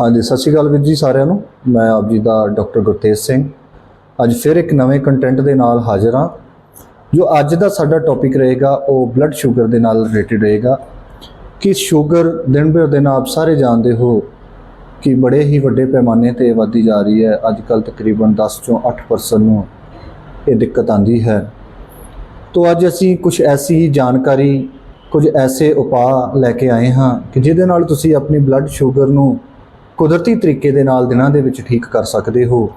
ਹਾਂਜੀ, ਸਤਿ ਸ਼੍ਰੀ ਅਕਾਲ ਵੀਰ ਜੀ ਸਾਰਿਆਂ ਨੂੰ। ਮੈਂ ਆਪ ਜੀ ਦਾ ਡਾਕਟਰ ਗੁਰਤੇਜ ਸਿੰਘ। ਅੱਜ ਫਿਰ ਇੱਕ ਨਵੇਂ ਕੰਟੈਂਟ ਦੇ ਨਾਲ ਹਾਜ਼ਰ ਹਾਂ। ਜੋ ਅੱਜ ਦਾ ਸਾਡਾ ਟੌਪਿਕ ਰਹੇਗਾ, ਉਹ ਬਲੱਡ ਸ਼ੂਗਰ ਦੇ ਨਾਲ ਰਿਲੇਟਡ ਰਹੇਗਾ। ਕਿ ਸ਼ੂਗਰ ਦਿਨ ਬਰ ਦਿਨ ਆਪ ਸਾਰੇ ਜਾਣਦੇ ਹੋ ਕਿ ਬੜੇ ਹੀ ਵੱਡੇ ਪੈਮਾਨੇ ਤੇ ਵਧਦੀ ਜਾ ਰਹੀ ਹੈ। ਅੱਜ ਕੱਲ ਤਕਰੀਬਨ 10 ਚੋਂ 8% ਨੂੰ ਇਹ ਦਿੱਕਤ ਆਂਦੀ ਹੈ। ਤੋ ਅੱਜ ਅਸੀਂ ਕੁਝ ਐਸੀ ਹੀ ਜਾਣਕਾਰੀ, ਕੁਝ ਐਸੇ ਉਪਾਅ ਲੈ ਕੇ ਆਏ ਹਾਂ ਕਿ ਜਿਹਦੇ ਨਾਲ ਤੁਸੀਂ ਆਪਣੀ ਬਲੱਡ ਸ਼ੂਗਰ ਨੂੰ ਕੁਦਰਤੀ ਤਰੀਕੇ ਦੇ ਨਾਲ ਦਿਨਾਂ ਦੇ ਵਿੱਚ ਠੀਕ ਕਰ ਸਕਦੇ ਹੋ।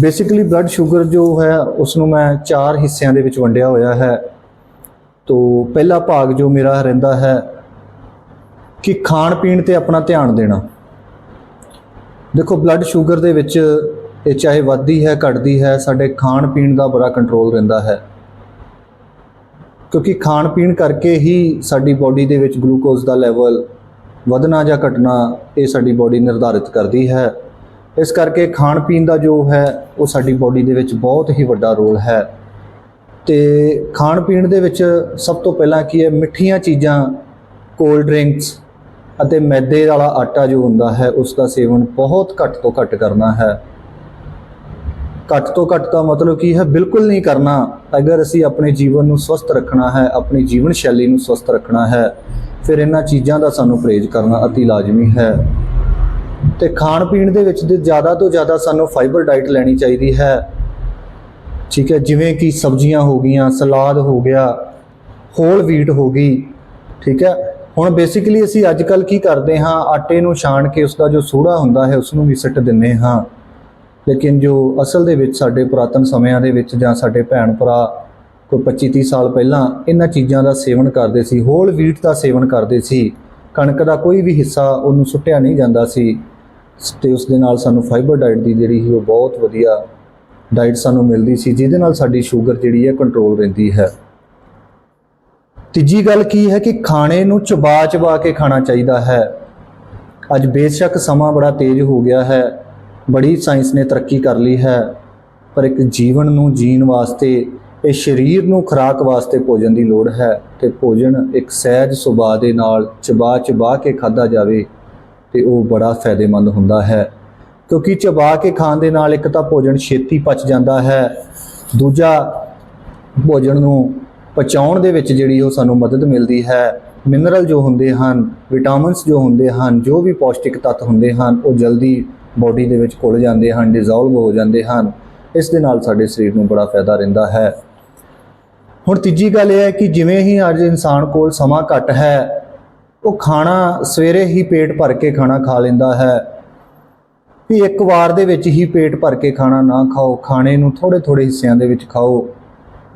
ਬੇਸਿਕਲੀ ਬਲੱਡ ਸ਼ੂਗਰ ਜੋ ਹੈ ਉਸ ਨੂੰ ਮੈਂ ਚਾਰ ਹਿੱਸਿਆਂ ਦੇ ਵਿੱਚ ਵੰਡਿਆ ਹੋਇਆ ਹੈ। ਤੋ ਪਹਿਲਾ ਭਾਗ ਜੋ ਮੇਰਾ ਰਹਿੰਦਾ ਹੈ, ਕਿ ਖਾਣ ਪੀਣ ਤੇ ਆਪਣਾ ਧਿਆਨ ਦੇਣਾ। ਦੇਖੋ ਬਲੱਡ ਸ਼ੂਗਰ ਦੇ ਵਿੱਚ ਇਹ ਚਾਹੇ ਵੱਧਦੀ ਹੈ, ਘਟਦੀ ਹੈ, ਸਾਡੇ ਖਾਣ ਪੀਣ ਦਾ ਬੜਾ ਕੰਟਰੋਲ ਰਹਿੰਦਾ ਹੈ। ਕਿਉਂਕਿ ਖਾਣ ਪੀਣ ਕਰਕੇ ਹੀ ਸਾਡੀ ਬਾਡੀ ਦੇ ਵਿੱਚ ਗਲੂਕੋਜ਼ ਦਾ ਲੈਵਲ ਵਧਣਾ ਜਾਂ ਘਟਣਾ ਇਹ ਸਾਡੀ ਬਾਡੀ ਨਿਰਧਾਰਿਤ ਕਰਦੀ ਹੈ। ਇਸ ਕਰਕੇ ਖਾਣ ਪੀਣ ਦਾ ਜੋ ਹੈ, ਉਹ ਸਾਡੀ ਬਾਡੀ ਦੇ ਵਿੱਚ ਬਹੁਤ ਹੀ ਵੱਡਾ ਰੋਲ ਹੈ। ਤੇ ਖਾਣ ਪੀਣ ਦੇ ਵਿੱਚ ਸਭ ਤੋਂ ਪਹਿਲਾਂ ਕੀ ਹੈ, ਮਿੱਠੀਆਂ ਚੀਜ਼ਾਂ ਕੋਲਡ ਡਰਿੰਕਸ ਅਤੇ ਮੈਦੇ ਵਾਲਾ ਆਟਾ ਜੋ ਹੁੰਦਾ ਹੈ ਉਸ ਦਾ ਸੇਵਨ ਬਹੁਤ ਘੱਟ ਤੋਂ ਘੱਟ ਕਰਨਾ ਹੈ। ਘੱਟ ਤੋਂ ਘੱਟ ਦਾ ਮਤਲਬ ਕੀ ਹੈ, ਬਿਲਕੁਲ ਨਹੀਂ ਕਰਨਾ। ਅਗਰ ਅਸੀਂ ਆਪਣੇ ਜੀਵਨ ਨੂੰ ਸਵਸਥ ਰੱਖਣਾ ਹੈ, ਆਪਣੀ ਜੀਵਨ ਸ਼ੈਲੀ ਨੂੰ ਸਵਸਥ ਰੱਖਣਾ ਹੈ, ਫਿਰ ਇਹਨਾਂ ਚੀਜ਼ਾਂ ਦਾ ਸਾਨੂੰ ਪਰਹੇਜ਼ ਕਰਨਾ ਅਤੀ ਲਾਜ਼ਮੀ ਹੈ। ਤੇ ਖਾਣ ਪੀਣ ਦੇ ਵਿੱਚ ਜ਼ਿਆਦਾ ਤੋਂ ਜ਼ਿਆਦਾ ਸਾਨੂੰ ਫਾਈਬਰ ਡਾਈਟ ਲੈਣੀ ਚਾਹੀਦੀ ਹੈ। ਠੀਕ ਹੈ, ਜਿਵੇਂ ਕਿ ਸਬਜ਼ੀਆਂ ਹੋ ਗਈਆਂ, ਸਲਾਦ ਹੋ ਗਿਆ ਹੋਲ ਵੀਟ ਹੋ ਗਈ, ਠੀਕ ਹੈ। ਹੁਣ ਬੇਸਿਕਲੀ ਅਸੀਂ ਅੱਜ ਕੱਲ ਕੀ ਕਰਦੇ ਹਾਂ, ਆਟੇ ਨੂੰ ਛਾਣ ਕੇ ਉਸ ਦਾ ਜੋ ਸੂੜਾ ਹੁੰਦਾ ਹੈ ਉਸ ਨੂੰ ਵੀ ਸਿੱਟ ਦਿੰਨੇ ਹਾਂ। ਲੇਕਿਨ ਜੋ ਅਸਲ ਦੇ ਵਿੱਚ ਸਾਡੇ ਪੁਰਾਤਨ ਸਮਿਆਂ ਦੇ ਵਿੱਚ ਜਾਂ ਸਾਡੇ ਭੈਣ ਭਰਾ ਕੋਈ 25 30 ਸਾਲ ਪਹਿਲਾਂ ਇਹਨਾਂ ਚੀਜ਼ਾਂ ਦਾ ਸੇਵਨ ਕਰਦੇ ਸੀ ਹੋਲ ਵੀਟ ਦਾ ਸੇਵਨ ਕਰਦੇ ਸੀ, ਕਣਕ ਦਾ ਕੋਈ ਵੀ ਹਿੱਸਾ ਉਹਨੂੰ ਸੁੱਟਿਆ ਨਹੀਂ ਜਾਂਦਾ ਸੀ, ਤੇ ਉਸ ਦੇ ਨਾਲ ਸਾਨੂੰ ਫਾਈਬਰ ਡਾਈਟ ਦੀ ਜਿਹੜੀ ਸੀ ਉਹ ਬਹੁਤ ਵਧੀਆ ਡਾਈਟ ਸਾਨੂੰ ਮਿਲਦੀ ਸੀ, ਜਿਹਦੇ ਨਾਲ ਸਾਡੀ ਸ਼ੂਗਰ ਜਿਹੜੀ ਹੈ ਕੰਟਰੋਲ ਰਹਿੰਦੀ ਹੈ। ਤੀਜੀ ਗੱਲ ਕੀ ਹੈ ਕਿ ਖਾਣੇ ਨੂੰ ਚਬਾ ਚਬਾ ਕੇ ਖਾਣਾ ਚਾਹੀਦਾ ਹੈ। ਅੱਜ ਬੇਸ਼ੱਕ ਸਮਾਂ ਬੜਾ ਤੇਜ਼ ਹੋ ਗਿਆ ਹੈ। ਬੜੀ ਸਾਇੰਸ ਨੇ ਤਰੱਕੀ ਕਰ ਲਈ ਹੈ, ਪਰ ਇੱਕ ਜੀਵਨ ਨੂੰ ਜੀਣ ਵਾਸਤੇ, ਇਹ ਸਰੀਰ ਨੂੰ ਖੁਰਾਕ ਵਾਸਤੇ ਭੋਜਨ ਦੀ ਲੋੜ ਹੈ ਤੇ ਭੋਜਨ ਇੱਕ ਸਹਿਜ ਸੁਭਾਅ ਦੇ ਨਾਲ ਚਬਾ ਚਬਾ ਕੇ ਖਾਦਾ ਜਾਵੇ ਤੇ ਉਹ ਬੜਾ ਫਾਇਦੇਮੰਦ ਹੁੰਦਾ ਹੈ। ਕਿਉਂਕਿ ਚਬਾ ਕੇ ਖਾਣ ਦੇ ਨਾਲ ਇੱਕ ਤਾਂ ਭੋਜਨ ਛੇਤੀ ਪਚ ਜਾਂਦਾ ਹੈ, ਦੂਜਾ ਭੋਜਨ ਨੂੰ ਪਚਾਉਣ ਦੇ ਵਿੱਚ ਜਿਹੜੀ ਉਹ ਸਾਨੂੰ ਮਦਦ ਮਿਲਦੀ ਹੈ, ਮਿਨਰਲ ਜੋ ਹੁੰਦੇ ਹਨ, ਵਿਟਾਮਿਨਸ ਜੋ ਹੁੰਦੇ ਹਨ, ਜੋ ਵੀ ਪੌਸ਼ਟਿਕ ਤੱਤ ਹੁੰਦੇ ਹਨ, ਉਹ ਜਲਦੀ ਬਾਡੀ ਦੇ ਵਿੱਚ ਘੁਲ ਜਾਂਦੇ ਹਨ ਡਿਸੋਲਵ ਹੋ ਜਾਂਦੇ ਹਨ। ਇਸ ਦੇ ਨਾਲ ਸਾਡੇ ਸਰੀਰ ਨੂੰ ਬੜਾ ਫਾਇਦਾ ਰਹਿੰਦਾ ਹੈ। ਹੁਣ ਤੀਜੀ ਗੱਲ ਇਹ ਹੈ ਕਿ ਜਿਵੇਂ ਹੀ ਅੱਜ ਇਨਸਾਨ ਕੋਲ ਸਮਾਂ ਘੱਟ ਹੈ, ਉਹ ਖਾਣਾ ਸਵੇਰੇ ਹੀ ਪੇਟ ਭਰ ਕੇ ਖਾਣਾ ਖਾ ਲੈਂਦਾ ਹੈ। ਵੀ ਇੱਕ ਵਾਰ ਦੇ ਵਿੱਚ ਹੀ ਪੇਟ ਭਰ ਕੇ ਖਾਣਾ ਨਾ ਖਾਓ, ਖਾਣੇ ਨੂੰ ਥੋੜੇ ਥੋੜੇ ਹਿੱਸਿਆਂ ਦੇ ਵਿੱਚ ਖਾਓ।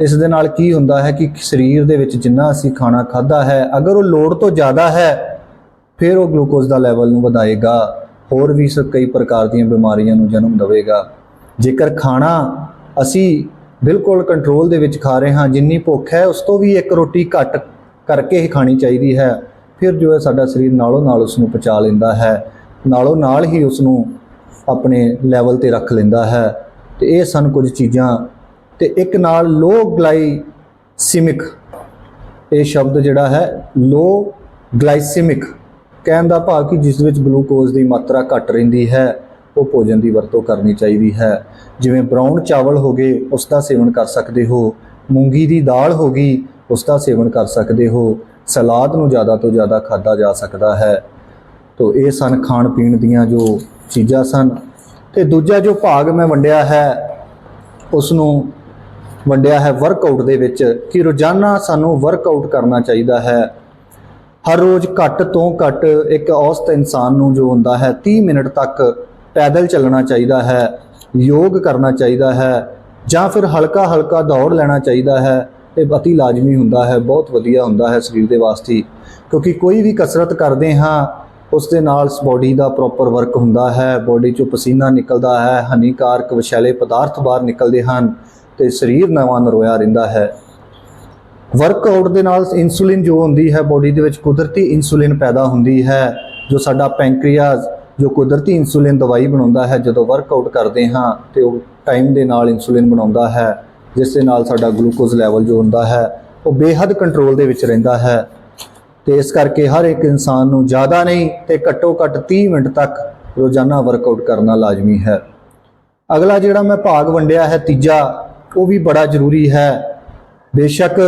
ਇਸ ਦੇ ਨਾਲ ਕੀ ਹੁੰਦਾ ਹੈ ਕਿ ਸਰੀਰ ਦੇ ਵਿੱਚ ਜਿੰਨਾ ਅਸੀਂ ਖਾਣਾ ਖਾਦਾ ਹੈ, ਅਗਰ ਉਹ ਲੋੜ ਤੋਂ ਜ਼ਿਆਦਾ ਹੈ, ਫਿਰ ਉਹ ਗਲੂਕੋਜ਼ ਦਾ ਲੈਵਲ ਨੂੰ ਵਧਾਏਗਾ। ਹੋਰ ਵੀ ਸ ਕਈ ਪ੍ਰਕਾਰ ਦੀਆਂ ਬਿਮਾਰੀਆਂ ਨੂੰ ਜਨਮ ਦੇਵੇਗਾ। ਜੇਕਰ ਖਾਣਾ ਅਸੀਂ ਬਿਲਕੁਲ ਕੰਟਰੋਲ ਦੇ ਵਿੱਚ ਖਾ ਰਹੇ ਹਾਂ, ਜਿੰਨੀ ਭੁੱਖ ਹੈ, ਉਸ ਤੋਂ ਵੀ ਇੱਕ ਰੋਟੀ ਘੱਟ ਕਰਕੇ ਹੀ ਖਾਣੀ ਚਾਹੀਦੀ ਹੈ। ਫਿਰ ਜੋ ਹੈ, ਸਾਡਾ ਸਰੀਰ ਨਾਲੋਂ ਨਾਲ ਉਸ ਨੂੰ ਪਚਾ ਲੈਂਦਾ ਹੈ। ਨਾਲੋਂ ਨਾਲ ਹੀ ਉਸ ਨੂੰ ਆਪਣੇ ਲੈਵਲ ਤੇ ਰੱਖ ਲੈਂਦਾ ਹੈ। ਤੇ ਇਹ ਸਨ ਕੁਝ ਚੀਜ਼ਾਂ। ਤੇ ਇੱਕ ਨਾਲ ਲੋ ਗਲਾਈਸੀਮਿਕ ਇਹ ਸ਼ਬਦ ਜਿਹੜਾ ਹੈ ਲੋ ਗਲਾਈਸੀਮਿਕ ਕਹਿਣ ਦਾ ਭਾਵ ਕਿ ਜਿਸ ਵਿੱਚ ਗਲੂਕੋਜ਼ ਦੀ ਮਾਤਰਾ ਘੱਟ ਰਹਿੰਦੀ ਹੈ, ਉਹ ਭੋਜਨ ਦੀ ਵਰਤੋਂ ਕਰਨੀ ਚਾਹੀਦੀ ਹੈ। ਜਿਵੇਂ ਬਰਾਊਨ ਚਾਵਲ ਹੋ ਗਏ, ਉਸ ਦਾ ਸੇਵਨ ਕਰ ਸਕਦੇ ਹੋ। ਮੂੰਗੀ ਦੀ ਦਾਲ ਹੋ ਗਈ, ਉਸ ਦਾ ਸੇਵਨ ਕਰ ਸਕਦੇ ਹੋ। ਸਲਾਦ ਨੂੰ ਜ਼ਿਆਦਾ ਤੋਂ ਜ਼ਿਆਦਾ ਖਾਦਾ ਜਾ ਸਕਦਾ ਹੈ। ਤੋ ਇਹ ਸਨ ਖਾਣ ਪੀਣ ਦੀਆਂ ਜੋ ਚੀਜ਼ਾਂ ਸਨ। ਤੇ ਦੂਜਾ ਜੋ ਭਾਗ ਮੈਂ ਵੰਡਿਆ ਹੈ, ਉਸ ਨੂੰ ਵੰਡਿਆ ਹੈ ਵਰਕਆਊਟ ਦੇ ਵਿੱਚ ਕਿ ਰੋਜ਼ਾਨਾ ਸਾਨੂੰ ਵਰਕਆਊਟ ਕਰਨਾ ਚਾਹੀਦਾ ਹੈ। ਹਰ ਰੋਜ਼ ਘੱਟ ਤੋਂ ਘੱਟ ਇੱਕ ਔਸਤ ਇਨਸਾਨ ਨੂੰ ਜੋ ਹੁੰਦਾ ਹੈ 30 ਮਿੰਟ ਤੱਕ ਪੈਦਲ ਚੱਲਣਾ ਚਾਹੀਦਾ ਹੈ, ਯੋਗ ਕਰਨਾ ਚਾਹੀਦਾ ਹੈ ਜਾਂ ਫਿਰ ਹਲਕਾ ਹਲਕਾ ਦੌੜ ਲੈਣਾ ਚਾਹੀਦਾ ਹੈ, ਇਹ ਅਤੀ ਲਾਜ਼ਮੀ ਹੁੰਦਾ ਹੈ, ਬਹੁਤ ਵਧੀਆ ਹੁੰਦਾ ਹੈ ਸਰੀਰ ਦੇ ਵਾਸਤੇ। ਕਿਉਂਕਿ ਕੋਈ ਵੀ ਕਸਰਤ ਕਰਦੇ ਹਾਂ, ਉਸ ਦੇ ਨਾਲ ਬਾਡੀ ਦਾ ਪ੍ਰੋਪਰ ਵਰਕ ਹੁੰਦਾ ਹੈ, ਬਾਡੀ ਚੋਂ ਪਸੀਨਾ ਨਿਕਲਦਾ ਹੈ, ਹਾਨੀਕਾਰਕ ਵਿਸ਼ੈਲੇ ਪਦਾਰਥ ਬਾਹਰ ਨਿਕਲਦੇ ਹਨ ਤੇ ਸਰੀਰ ਨਵਾਂ ਨਰੋਇਆ ਰਹਿੰਦਾ ਹੈ। ਵਰਕਆਊਟ ਦੇ ਨਾਲ ਇਨਸੂਲਿਨ ਜੋ ਹੁੰਦੀ ਹੈ ਬੋਡੀ ਦੇ ਵਿੱਚ ਕੁਦਰਤੀ ਇਨਸੂਲਿਨ ਪੈਦਾ ਹੁੰਦੀ ਹੈ, ਜੋ ਸਾਡਾ ਪੈਂਕਰੀਆਸ ਜੋ ਕੁਦਰਤੀ ਇਨਸੂਲਿਨ ਦਵਾਈ ਬਣਾਉਂਦਾ ਹੈ, ਜਦੋਂ ਵਰਕਆਊਟ ਕਰਦੇ ਹਾਂ ਤੇ ਉਹ ਟਾਈਮ ਦੇ ਨਾਲ ਇਨਸੂਲਿਨ ਬਣਾਉਂਦਾ ਹੈ, ਜਿਸ ਦੇ ਨਾਲ ਸਾਡਾ ਗਲੂਕੋਜ਼ ਲੈਵਲ ਜੋ ਹੁੰਦਾ ਹੈ, ਉਹ ਬੇਹੱਦ ਕੰਟਰੋਲ ਦੇ ਵਿੱਚ ਰਹਿੰਦਾ ਹੈ। ਤੇ ਇਸ ਕਰਕੇ ਹਰ ਇੱਕ ਇਨਸਾਨ ਨੂੰ ਜ਼ਿਆਦਾ ਨਹੀਂ ਤੇ ਘੱਟੋ ਘੱਟ 30 ਮਿੰਟ ਤੱਕ ਰੋਜ਼ਾਨਾ ਵਰਕਆਊਟ ਕਰਨਾ ਲਾਜ਼ਮੀ ਹੈ। ਅਗਲਾ ਜਿਹੜਾ ਮੈਂ ਭਾਗ ਵੰਡਿਆ ਹੈ ਤੀਜਾ, ਉਹ ਵੀ ਬੜਾ ਜ਼ਰੂਰੀ ਹੈ। ਬੇਸ਼ੱਕ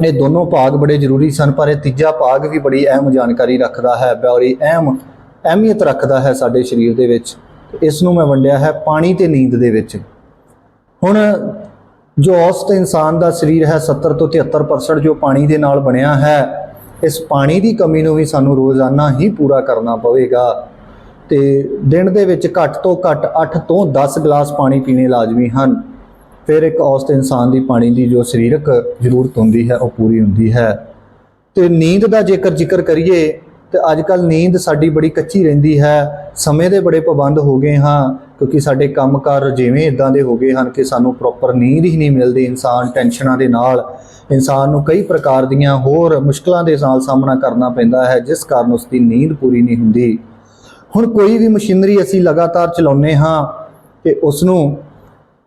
ਇਹ ਦੋਨੋਂ ਭਾਗ ਬੜੇ ਜ਼ਰੂਰੀ ਸਨ, ਪਰ ਇਹ ਤੀਜਾ ਭਾਗ ਵੀ ਬੜੀ ਅਹਿਮ ਜਾਣਕਾਰੀ ਰੱਖਦਾ ਹੈ ਬੜੀ ਅਹਿਮ ਅਹਿਮੀਅਤ ਰੱਖਦਾ ਹੈ ਸਾਡੇ ਸਰੀਰ ਦੇ ਵਿੱਚ। ਇਸ ਨੂੰ ਮੈਂ ਵੰਡਿਆ ਹੈ ਪਾਣੀ ਤੇ ਨੀਂਦ ਦੇ ਵਿੱਚ। ਹੁਣ ਜੋ ਔਸਤ ਇਨਸਾਨ ਦਾ ਸਰੀਰ ਹੈ 70 ਤੋਂ 73% ਜੋ ਪਾਣੀ ਦੇ ਨਾਲ ਬਣਿਆ ਹੈ, ਇਸ ਪਾਣੀ ਦੀ ਕਮੀ ਨੂੰ ਵੀ ਸਾਨੂੰ ਰੋਜ਼ਾਨਾ ਹੀ ਪੂਰਾ ਕਰਨਾ ਪਵੇਗਾ। ਤੇ ਦਿਨ ਦੇ ਵਿੱਚ ਘੱਟ ਤੋਂ ਘੱਟ 8 ਤੋਂ 10 ਗਲਾਸ ਪਾਣੀ ਪੀਣੇ ਲਾਜ਼ਮੀ ਹਨ। ਫਿਰ ਇੱਕ ਔਸਤ ਇਨਸਾਨ ਦੀ ਪਾਣੀ ਦੀ ਜੋ ਸਰੀਰਕ ਜ਼ਰੂਰਤ ਹੁੰਦੀ ਹੈ, ਉਹ ਪੂਰੀ ਹੁੰਦੀ ਹੈ। ਤੇ ਨੀਂਦ ਦਾ ਜੇਕਰ ਜ਼ਿਕਰ ਕਰੀਏ, ਤੇ ਅੱਜ ਕੱਲ ਨੀਂਦ ਸਾਡੀ ਬੜੀ ਕੱਚੀ ਰਹਿੰਦੀ ਹੈ। ਸਮੇਂ ਦੇ ਬੜੇ ਪਾਬੰਦ ਹੋ ਗਏ ਹਾਂ, ਕਿਉਂਕਿ ਸਾਡੇ ਕੰਮਕਾਰ ਜਿਵੇਂ ਇਦਾਂ ਦੇ ਹੋ ਗਏ ਹਨ ਕਿ ਸਾਨੂੰ ਪ੍ਰੋਪਰ ਨੀਂਦ ਹੀ ਨਹੀਂ ਮਿਲਦੀ ਇਨਸਾਨ ਟੈਨਸ਼ਨਾਂ ਦੇ ਨਾਲ। ਇਨਸਾਨ ਨੂੰ ਕਈ ਪ੍ਰਕਾਰ ਦੀਆਂ ਹੋਰ ਮੁਸ਼ਕਲਾਂ ਦੇ ਨਾਲ ਸਾਹਮਣਾ ਕਰਨਾ ਪੈਂਦਾ ਹੈ, ਜਿਸ ਕਾਰਨ ਉਸ ਦੀ ਨੀਂਦ ਪੂਰੀ ਨਹੀਂ ਹੁੰਦੀ। ਹੁਣ ਕੋਈ ਵੀ ਮਸ਼ੀਨਰੀ ਅਸੀਂ ਲਗਾਤਾਰ ਚਲਾਉਂਦੇ ਹਾਂ, ਤੇ ਉਸ ਨੂੰ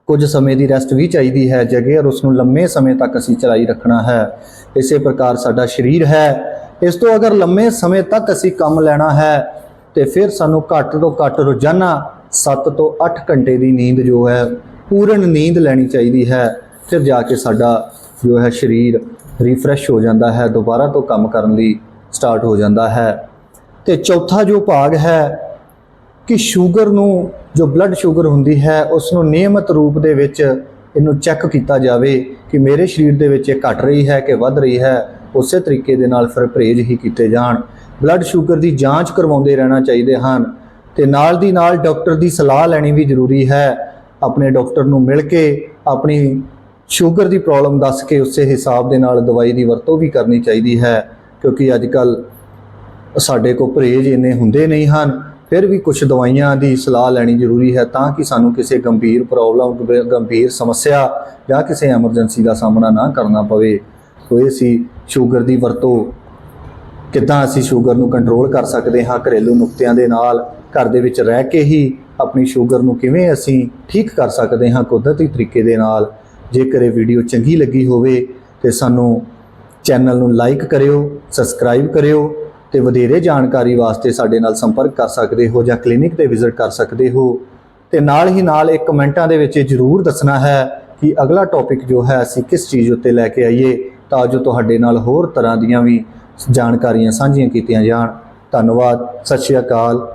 ਕੁਝ ਸਮੇਂ ਦੀ ਰੈਸਟ ਵੀ ਚਾਹੀਦੀ ਹੈ ਜੇਕਰ ਉਸ ਨੂੰ ਲੰਮੇ ਸਮੇਂ ਤੱਕ ਅਸੀਂ ਚਲਾਈ ਰੱਖਣਾ ਹੈ। ਇਸੇ ਪ੍ਰਕਾਰ ਸਾਡਾ ਸਰੀਰ ਹੈ। ਇਸ ਤੋਂ ਅਗਰ ਲੰਮੇ ਸਮੇਂ ਤੱਕ ਅਸੀਂ ਕੰਮ ਲੈਣਾ ਹੈ, ਤੇ ਫਿਰ ਸਾਨੂੰ ਘੱਟ ਤੋਂ ਘੱਟ ਰੋਜ਼ਾਨਾ 7 ਤੋਂ 8 ਘੰਟੇ ਦੀ ਨੀਂਦ ਜੋ ਹੈ, ਪੂਰਨ ਨੀਂਦ ਲੈਣੀ ਚਾਹੀਦੀ ਹੈ। ਫਿਰ ਜਾ ਕੇ ਸਾਡਾ ਜੋ ਹੈ ਸਰੀਰ ਰੀਫਰੈਸ਼ ਹੋ ਜਾਂਦਾ ਹੈ, ਦੁਬਾਰਾ ਤੋਂ ਕੰਮ ਕਰਨ ਲਈ ਸਟਾਰਟ ਹੋ ਜਾਂਦਾ ਹੈ। ਤੇ ਚੌਥਾ ਜੋ ਭਾਗ ਹੈ ਕਿ ਸ਼ੂਗਰ ਨੂੰ ਜੋ ਬਲੱਡ ਸ਼ੂਗਰ ਹੁੰਦੀ ਹੈ ਉਸ ਨੂੰ ਨਿਯਮਤ ਰੂਪ ਦੇ ਵਿੱਚ ਇਹਨੂੰ ਚੈੱਕ ਕੀਤਾ ਜਾਵੇ ਕਿ ਮੇਰੇ ਸਰੀਰ ਦੇ ਵਿੱਚ ਇਹ ਘਟ ਰਹੀ ਹੈ ਕਿ ਵੱਧ ਰਹੀ ਹੈ, ਉਸੇ ਤਰੀਕੇ ਦੇ ਨਾਲ ਫਿਰ ਪਰਹੇਜ਼ ਹੀ ਕੀਤੇ ਜਾਣ। ਬਲੱਡ ਸ਼ੂਗਰ ਦੀ ਜਾਂਚ ਕਰਵਾਉਂਦੇ ਰਹਿਣਾ ਚਾਹੀਦੇ ਹਨ ਤੇ ਨਾਲ ਦੀ ਨਾਲ ਡਾਕਟਰ ਦੀ ਸਲਾਹ ਲੈਣੀ ਵੀ ਜ਼ਰੂਰੀ ਹੈ। ਆਪਣੇ ਡਾਕਟਰ ਨੂੰ ਮਿਲ ਕੇ ਆਪਣੀ ਸ਼ੂਗਰ ਦੀ ਪ੍ਰੋਬਲਮ ਦੱਸ ਕੇ ਉਸੇ ਹਿਸਾਬ ਦੇ ਨਾਲ ਦਵਾਈ ਦੀ ਵਰਤੋਂ ਵੀ ਕਰਨੀ ਚਾਹੀਦੀ ਹੈ, ਕਿਉਂਕਿ ਅੱਜ ਕੱਲ ਸਾਡੇ ਕੋਲ ਪਰਹੇਜ਼ ਇੰਨੇ ਹੁੰਦੇ ਨਹੀਂ ਹਨ। ਫਿਰ ਵੀ ਕੁਝ ਦਵਾਈਆਂ ਦੀ ਸਲਾਹ ਲੈਣੀ ਜ਼ਰੂਰੀ ਹੈ ਤਾਂ ਕਿ ਸਾਨੂੰ ਕਿਸੇ ਗੰਭੀਰ ਪ੍ਰੋਬਲਮ ਗੰਭੀਰ ਸਮੱਸਿਆ ਜਾਂ ਕਿਸੇ ਐਮਰਜੈਂਸੀ ਦਾ ਸਾਹਮਣਾ ਨਾ ਕਰਨਾ ਪਵੇ। ਸੋ ਇਹ ਸੀ ਸ਼ੂਗਰ ਦੀ ਵਰਤੋਂ। ਕਿੱਦਾਂ ਅਸੀਂ ਸ਼ੂਗਰ ਨੂੰ ਕੰਟਰੋਲ ਕਰ ਸਕਦੇ ਹਾਂ ਘਰੇਲੂ ਨੁਕਤਿਆਂ ਦੇ ਨਾਲ? ਘਰ ਦੇ ਵਿੱਚ ਰਹਿ ਕੇ ਹੀ ਆਪਣੀ ਸ਼ੂਗਰ ਨੂੰ ਕਿਵੇਂ ਅਸੀਂ ਠੀਕ ਕਰ ਸਕਦੇ ਹਾਂ ਕੁਦਰਤੀ ਤਰੀਕੇ ਦੇ ਨਾਲ? ਜੇਕਰ ਇਹ ਵੀਡੀਓ ਚੰਗੀ ਲੱਗੀ ਹੋਵੇ ਤੇ ਸਾਨੂੰ ਚੈਨਲ ਨੂੰ ਲਾਈਕ ਕਰਿਓ ਸਬਸਕ੍ਰਾਈਬ ਕਰਿਓ ਤੇ ਵਧੇਰੇ ਜਾਣਕਾਰੀ ਵਾਸਤੇ ਸਾਡੇ ਨਾਲ ਸੰਪਰਕ ਕਰ ਸਕਦੇ ਹੋ ਜਾਂ ਕਲੀਨਿਕ ਤੇ ਵਿਜ਼ਿਟ ਕਰ ਸਕਦੇ ਹੋ। ਤੇ ਨਾਲ ਹੀ ਨਾਲ ਇੱਕ ਕਮੈਂਟਾਂ ਦੇ ਵਿੱਚ ਇਹ ਜ਼ਰੂਰ ਦੱਸਣਾ ਹੈ ਕਿ ਅਗਲਾ ਟੌਪਿਕ ਜੋ ਹੈ, ਅਸੀਂ ਕਿਸ ਚੀਜ਼ ਉੱਤੇ ਲੈ ਕੇ ਆਈਏ ਤਾਂ ਜੋ ਤੁਹਾਡੇ ਨਾਲ ਹੋਰ ਤਰ੍ਹਾਂ ਦੀਆਂ ਵੀ ਜਾਣਕਾਰੀਆਂ ਸਾਂਝੀਆਂ ਕੀਤੀਆਂ ਜਾਣ। ਧੰਨਵਾਦ, ਸਤਿ ਸ਼੍ਰੀ ਅਕਾਲ।